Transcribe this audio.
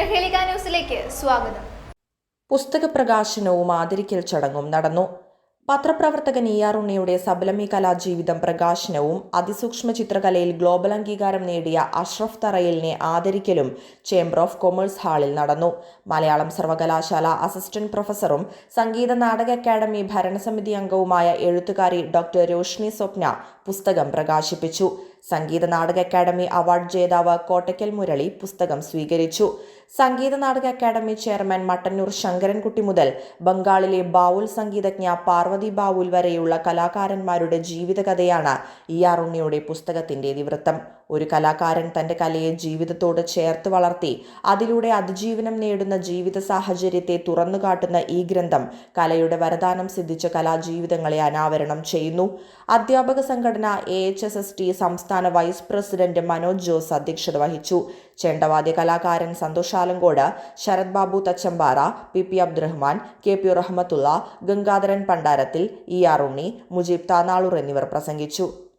ന്യൂസിലേക്ക് സ്വാഗതം. പുസ്തക പ്രകാശനവും ആദരിക്കൽ ചടങ്ങും നടന്നു. പത്രപ്രവർത്തകൻ ഇ ആർ ഉണ്ണിയുടെ സബലമി കലാജീവിതം പ്രകാശനവും അതിസൂക്ഷ്മ ചിത്രകലയിൽ ഗ്ലോബൽ അംഗീകാരം നേടിയ അഷ്റഫ് തറയലിനെ ആദരിക്കലും ചേംബർ ഓഫ് കൊമേഴ്സ് ഹാളിൽ നടന്നു. മലയാളം സർവകലാശാല അസിസ്റ്റന്റ് പ്രൊഫസറും സംഗീത നാടക അക്കാദമി ഭരണസമിതി അംഗവുമായ എഴുത്തുകാരി ഡോക്ടർ രോഷ്നി സ്വപ്ന പുസ്തകം പ്രകാശിപ്പിച്ചു. സംഗീത നാടക അക്കാദമി അവാർഡ് ജേതാവ് കോട്ടയ്ക്കൽ മുരളി പുസ്തകം സ്വീകരിച്ചു. സംഗീത നാടക അക്കാദമി ചെയർമാൻ മട്ടന്നൂർ ശങ്കരൻകുട്ടി മുതൽ ബംഗാളിലെ ബാവുൽ സംഗീതജ്ഞ പാർവതി ബാവുൽ വരെയുള്ള കലാകാരന്മാരുടെ ജീവിതകഥയാണ് ഇ ആർ ഉണ്ണിയുടെ പുസ്തകത്തിന്റെ ഇതിവൃത്തം. ഒരു കലാകാരൻ തന്റെ കലയെ ജീവിതത്തോട് ചേർത്ത് വളർത്തി അതിലൂടെ അതിജീവനം നേടുന്ന ജീവിത സാഹചര്യത്തെ തുറന്നുകാട്ടുന്ന ഈ ഗ്രന്ഥം കലയുടെ വരദാനം സിദ്ധിച്ച കലാജീവിതങ്ങളെ അനാവരണം ചെയ്യുന്നു. അധ്യാപക സംഘടന A H S S T സംസ്ഥാന വൈസ് പ്രസിഡന്റ് മനോജ് ജോസ് അധ്യക്ഷത വഹിച്ചു. ചെണ്ടവാദ്യ കലാകാരൻ Santhosh Alangode Sarath Babu Thachampara P P Abdurahman K P Rahmathulla Gangadharan Pandarathil E R Unni Mujeeb Thanalur എന്നിവർ പ്രസംഗിച്ചു.